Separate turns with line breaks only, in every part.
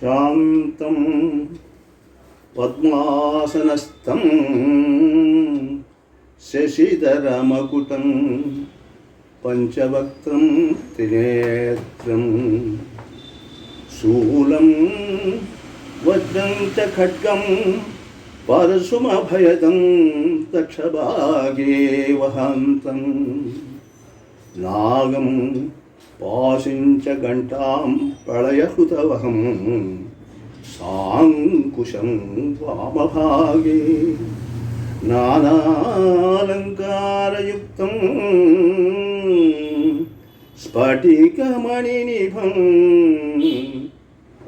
शान्तं पद्मासनस्थं शशिधरमकुटं पञ्चवक्त्रं त्रिनेत्रं शूलं वज्रं च खड्गं परशुमभयदं दक्षभागे वहान्तं नागम् పాశించ గంటాం ప్రళయహృతవహం సాంకుశం వామభాగే నానాలంకారయుక్తం స్ఫటికమణినిభం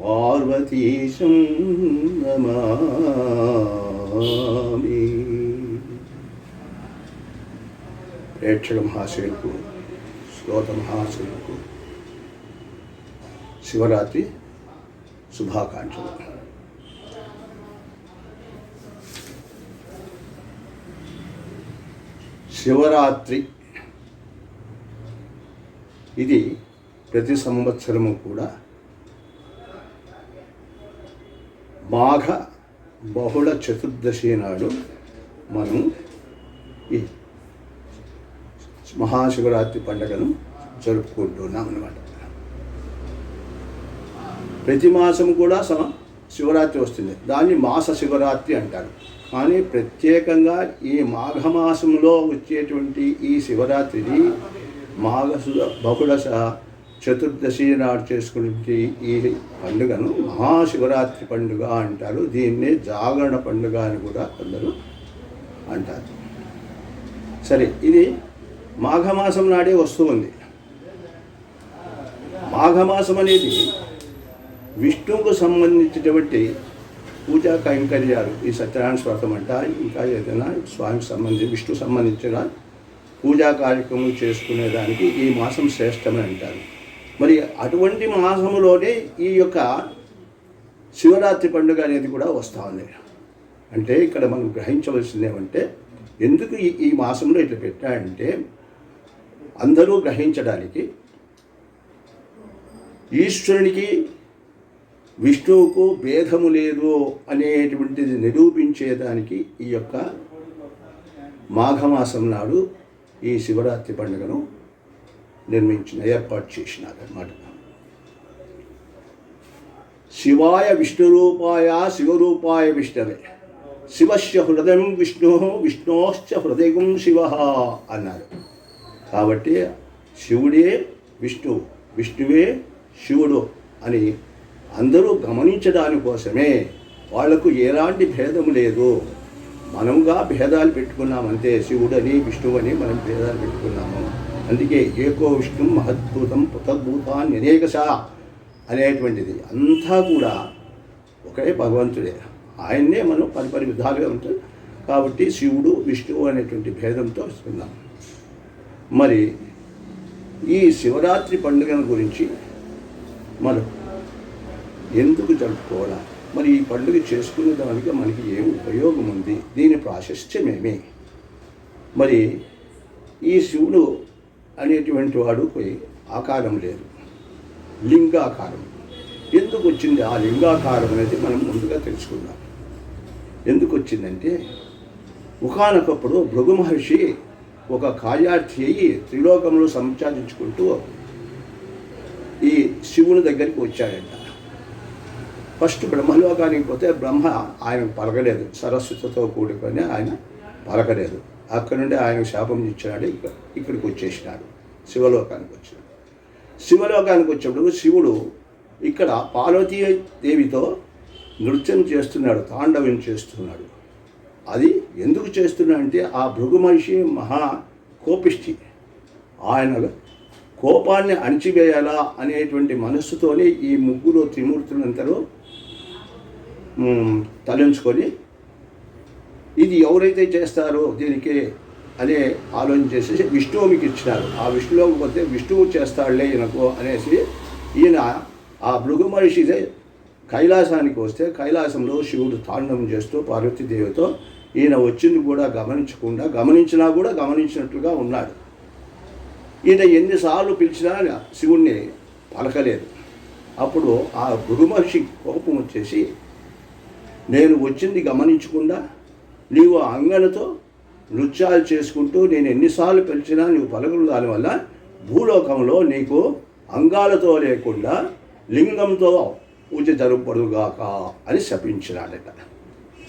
పార్వతీశం నమామి. ప్రేక్షక మహాశయులకు శ్రోత మహాశివులకు శివరాత్రి శుభాకాంక్షలు. శివరాత్రి ఇది ప్రతి సంవత్సరము కూడా మాఘ బహుళ చతుర్దశి నాడు మనం ఈ మహాశివరాత్రి పండుగను జరుపుకుంటున్నాం అనమాట ప్రతి మాసం కూడా సమ శివరాత్రి వస్తుంది. దాన్ని మాస శివరాత్రి అంటారు. కానీ ప్రత్యేకంగా ఈ మాఘమాసంలో వచ్చేటువంటి ఈ శివరాత్రిని మాఘసు బహుళశ చతుర్దశి నాడు చేసుకునే ఈ పండుగను మహాశివరాత్రి పండుగ అంటారు. దీన్నే జాగరణ పండుగ అని కూడా కొందరు అంటారు. సరే ఇది మాఘమాసం నాడే వస్తూ ఉంది మాఘమాసం అనేది విష్ణువుకు సంబంధించినటువంటి పూజా కైంకర్యాలు. ఈ సత్యనారాయణ స్వాతం అంట ఇంకా ఏదైనా స్వామికి సంబంధించి విష్ణు సంబంధించిన పూజా కార్యక్రమం చేసుకునేదానికి ఈ మాసం శ్రేష్టమని అంటారు. మరి అటువంటి మాసములోనే ఈ యొక్క శివరాత్రి పండుగ అనేది కూడా వస్తూ ఉంది. అంటే ఇక్కడ మనం గ్రహించవలసింది ఏమంటే ఎందుకు ఈ ఈ మాసంలో ఇట్లా పెట్టాడంటే అందరూ గ్రహించడానికి ఈశ్వరునికి విష్ణువుకు భేదము లేదు అనేటువంటిది నిరూపించేదానికి ఈ యొక్క మాఘమాసం నాడు ఈ శివరాత్రి పండుగను నిర్మించిన ఏర్పాటు చేసినారన్నమాట శివాయ విష్ణురూపాయ శివరూపాయ విష్ణవే. శివస్య హృదయం విష్ణు విష్ణోశ్చ హృదయం శివ అన్నారు. కాబట్టి శివుడే విష్ణు విష్ణువే శివుడు అని అందరూ గమనించడాని కోసమే వాళ్ళకు ఎలాంటి భేదం లేదు. మనముగా భేదాలు పెట్టుకున్నామంతే శివుడని విష్ణువని మనం భేదాలు పెట్టుకున్నాము. అందుకే ఏకో విష్ణు మహద్భూతం పుతద్భూతాన్ని అనేకశ అనేటువంటిది. అంతా కూడా ఒకే భగవంతుడే. ఆయన్నే మనం పరి పరి విధాలుగా ఉంటుంది కాబట్టి శివుడు విష్ణువు అనేటువంటి భేదంతో వస్తున్నాం. మరి ఈ శివరాత్రి పండుగను గురించి మనం ఎందుకు జరుపుకోవాలి? మరి ఈ పండుగ చేసుకునే దానికి మనకి ఏం ఉపయోగం ఉంది? దీని ప్రాశస్త్యమేమి? మరి ఈ శివుడు అనేటువంటి వాడు పోయి ఆకారం లేదు. లింగాకారం. ఎందుకు వచ్చింది ఆ లింగాకారం అనేది మనం ముందుగా తెలుసుకుందాం. ఎందుకు వచ్చిందంటే ఒకనొకప్పుడు భృగు మహర్షి ఒక కార్యార్థి అయ్యి త్రిలోకంలో సంచారించుకుంటూ ఈ శివుని దగ్గరికి వచ్చాడంట. ఫస్ట్ బ్రహ్మలోకానికి పోతే బ్రహ్మ ఆయన పలకలేదు. సరస్వతితో కూడుకొని ఆయన పలకలేదు. అక్కడ నుండి ఆయన శాపం ఇచ్చినాడు. ఇక్కడ ఇక్కడికి వచ్చేసినాడు. శివలోకానికి వచ్చినాడు. శివలోకానికి వచ్చినప్పుడు శివుడు ఇక్కడ పార్వతీ దేవితో నృత్యం చేస్తున్నాడు తాండవం చేస్తున్నాడు. అది ఎందుకు చేస్తున్నాడంటే ఆ భృగు మనిషి మహా కోపిష్టి. ఆయన కోపాన్ని అణిచివేయాలా అనేటువంటి మనస్సుతోనే ఈ ముగ్గురు త్రిమూర్తులందరూ తలంచుకొని ఇది ఎవరైతే చేస్తారో దీనికి అనే ఆలోచన చేసేసి విష్ణువు మీకు ఇచ్చినారు. ఆ విష్ణువుకి పోతే విష్ణువు చేస్తాడులే ఈయనకు అనేసి ఈయన ఆ భృగు మనిషి కైలాసానికి వస్తే కైలాసంలో శివుడు తాండవం చేస్తూ పార్వతీదేవితో ఈయన వచ్చింది కూడా గమనించకుండా గమనించినా కూడా గమనించినట్లుగా ఉన్నాడు. ఈయన ఎన్నిసార్లు పిలిచినా శివుణ్ణి పలకలేదు. అప్పుడు ఆ గురు మహర్షి కోపం వచ్చేసి నేను వచ్చింది గమనించకుండా నీవు అంగనతో నృత్యాలు చేసుకుంటూ నేను ఎన్నిసార్లు పిలిచినా నీవు పలకలు దానివల్ల భూలోకంలో నీకు అంగాలతో లేకుండా లింగంతో పూజ జరగబడుగాక అని శపించినాడట.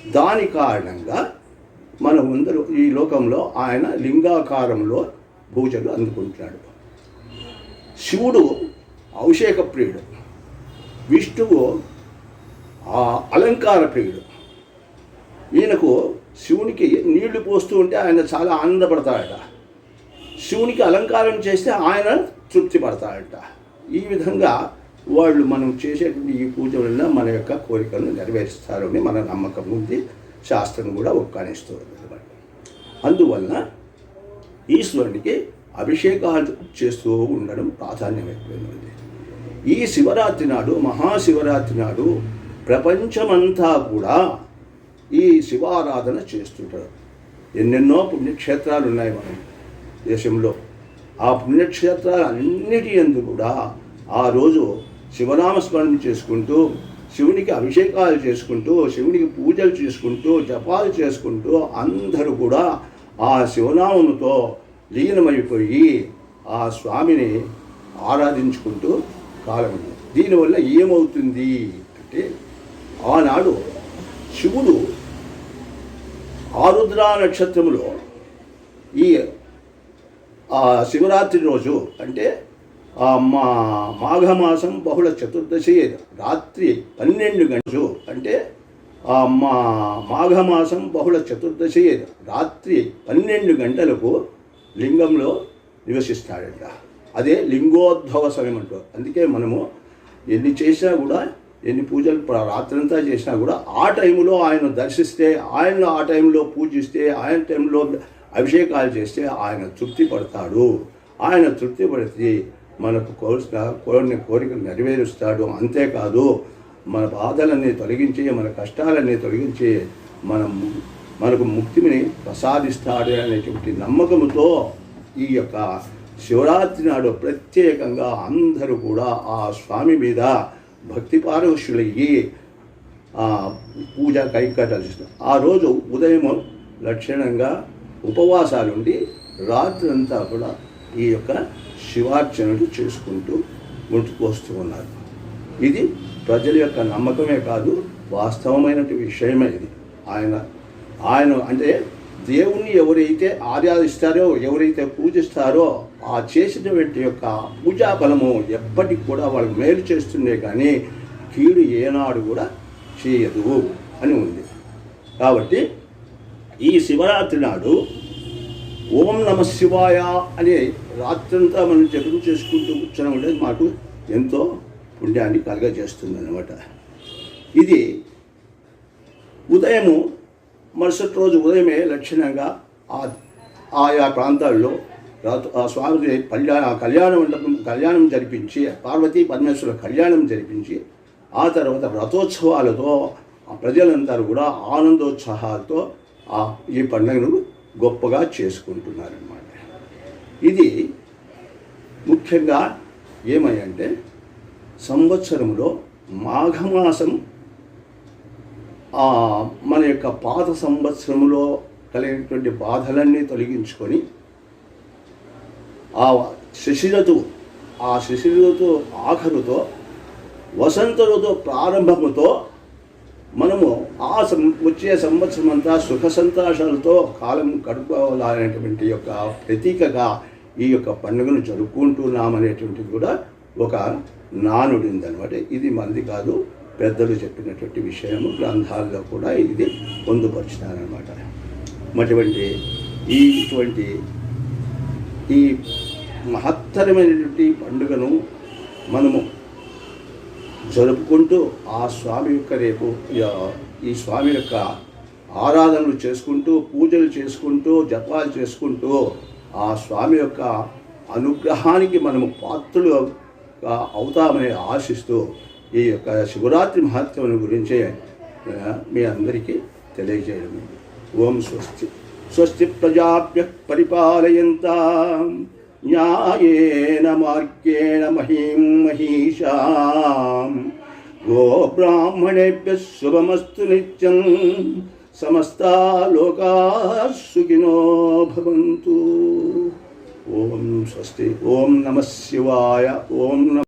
దాని కారణంగా మన అందరూ ఈ లోకంలో ఆయన లింగాకారంలో పూజలు అందుకుంటున్నాడు. శివుడు అభిషేక ప్రియుడు. విష్ణువు ఆ అలంకార ప్రియుడు. ఈయనకు శివునికి నీళ్ళు పోస్తూ ఉంటే ఆయన చాలా ఆనందపడతాడట. శివునికి అలంకారం చేస్తే ఆయన తృప్తి పడతాడట ఈ విధంగా వాళ్ళు మనం చేసేటువంటి ఈ పూజ వలన మన యొక్క కోరికలను నెరవేరుస్తారు అని మన నమ్మకం ఉంది. శాస్త్రం కూడా ఒక్కనిస్తూ అనమాట. అందువలన ఈశ్వరునికి అభిషేకాలు చేస్తూ ఉండడం ప్రాధాన్యమైపోయింది ఈ శివరాత్రి నాడు మహాశివరాత్రి నాడు ప్రపంచమంతా కూడా ఈ శివారాధన చేస్తుంటారు. ఎన్నెన్నో పుణ్యక్షేత్రాలు ఉన్నాయి మన దేశంలో. ఆ పుణ్యక్షేత్రాలు అన్నిటి ఎందు కూడా ఆ రోజు శివనామస్మరణ చేసుకుంటూ శివునికి అభిషేకాలు చేసుకుంటూ శివునికి పూజలు చేసుకుంటూ జపాలు చేసుకుంటూ అందరూ కూడా ఆ శివనామముతో లీనమైపోయి ఆ స్వామిని ఆరాధించుకుంటూ కాలం దీనివల్ల ఏమవుతుంది అంటే ఆనాడు శివుడు ఆరుద్ర నక్షత్రములో ఈ ఆ శివరాత్రి రోజు అంటే మా మాఘమాసం బహుళ చతుర్దశి రాత్రి పన్నెండు గంటలు. అంటే మా మాఘమాసం బహుళ చతుర్దశి రాత్రి పన్నెండు గంటలకు లింగంలో నివసిస్తాడంట. అదే లింగోద్భవ సమయం అంటారు అందుకే మనము ఎన్ని చేసినా కూడా ఎన్ని పూజలు రాత్రంతా చేసినా కూడా ఆ టైంలో ఆయన దర్శిస్తే ఆయన ఆ టైంలో పూజిస్తే ఆయన టైంలో అభిషేకాలు చేస్తే ఆయన తృప్తి పడతాడు. ఆయన తృప్తి పడితే మనకు కోరిన కోరిన కోరికలు నెరవేరుస్తాడు. అంతేకాదు మన బాధలన్నీ తొలగించి మన కష్టాలన్నీ తొలగించి మనం మనకు ముక్తిని ప్రసాదిస్తాడు అనేటువంటి నమ్మకంతో ఈ యొక్క శివరాత్రి నాడు ప్రత్యేకంగా అందరూ కూడా ఆ స్వామి మీద భక్తి పారవశ్యులయ్యి ఆ పూజ కైకటాలు చేస్తారు ఆ రోజు ఉదయం లక్షణంగా ఉపవాసాలుండి రాత్రంతా కూడా ఈ యొక్క శివార్చనలు చేసుకుంటూ ముందుకు వస్తూ ఉన్నారు. ఇది ప్రజల యొక్క నమ్మకమే కాదు వాస్తవమైనటువంటి విషయమే ఇది. ఆయన ఆయన అంటే దేవుణ్ణి ఎవరైతే ఆరాధిస్తారో ఎవరైతే పూజిస్తారో ఆ చేసినటువంటి యొక్క పూజా ఫలము ఎప్పటికి కూడా వాళ్ళు మేలు చేస్తుండే కానీ కీడు ఏనాడు కూడా చేయదు అని ఉంది. కాబట్టి ఈ శివరాత్రి నాడు ఓం నమ శివాయ అనే రాత్రంతా మనం జపం చేసుకుంటూ కూర్చొని ఉండేది మాకు ఎంతో పుణ్యాన్ని కలగజేస్తుంది అనమాట ఇది ఉదయము మరుసటి రోజు ఉదయమే లక్షణంగా ఆ ఆయా ప్రాంతాల్లో ఆ స్వామి కళ్యాణ కళ్యాణ మండపం కళ్యాణం జరిపించి పార్వతీ పరమేశ్వర కళ్యాణం జరిపించి ఆ తర్వాత రథోత్సవాలతో ఆ ప్రజలందరూ కూడా ఆనందోత్సాహాలతో ఆ ఈ పండుగను గొప్పగా చేసుకుంటున్నారన్నమాట. ఇది ముఖ్యంగా ఏమయ్యంటే సంవత్సరంలో మాఘమాసం మన యొక్క పాత సంవత్సరంలో కలిగినటువంటి బాధలన్నీ తొలగించుకొని ఆ శశిరతు ఆ శశిరతు ఆఖరుతో వసంత ఋతు ప్రారంభముతో మనము ఆ సం వచ్చే సంవత్సరం అంతా సుఖ సంతోషాలతో కాలం గడుపుకోవాలనేటువంటి యొక్క ప్రతీకగా ఈ యొక్క పండుగను జరుపుకుంటున్నామనేటువంటిది కూడా ఒక నానుడి అనమాట ఇది మనది కాదు పెద్దలు చెప్పినటువంటి విషయము గ్రంథాల్లో కూడా ఇది పొందుపరిచినారనమాట అటువంటి ఈ ఇటువంటి ఈ మహత్తరమైనటువంటి పండుగను మనము జరుపుకుంటూ ఆ స్వామి యొక్క రేపు ఈ స్వామి యొక్క ఆరాధనలు చేసుకుంటూ పూజలు చేసుకుంటూ జపాలు చేసుకుంటూ ఆ స్వామి యొక్క అనుగ్రహానికి మనము పాత్రలు అవుతామని ఆశిస్తూ ఈ యొక్క శివరాత్రి మహత్వం గురించి మీ అందరికీ తెలియజేయడం ఓం స్వస్తి. స్వస్తి ప్రజాభ్య పరిపాలయంతా. న్యాయేన మార్గేణ మహీం మహిషాం. గోబ్రాహ్మణేభ్య శుభమస్తు నిత్యం. సమస్తా లోకా సుఖినో భవంతు. ఓం స్వస్తి ఓం నమ శివాయ ఓం నమ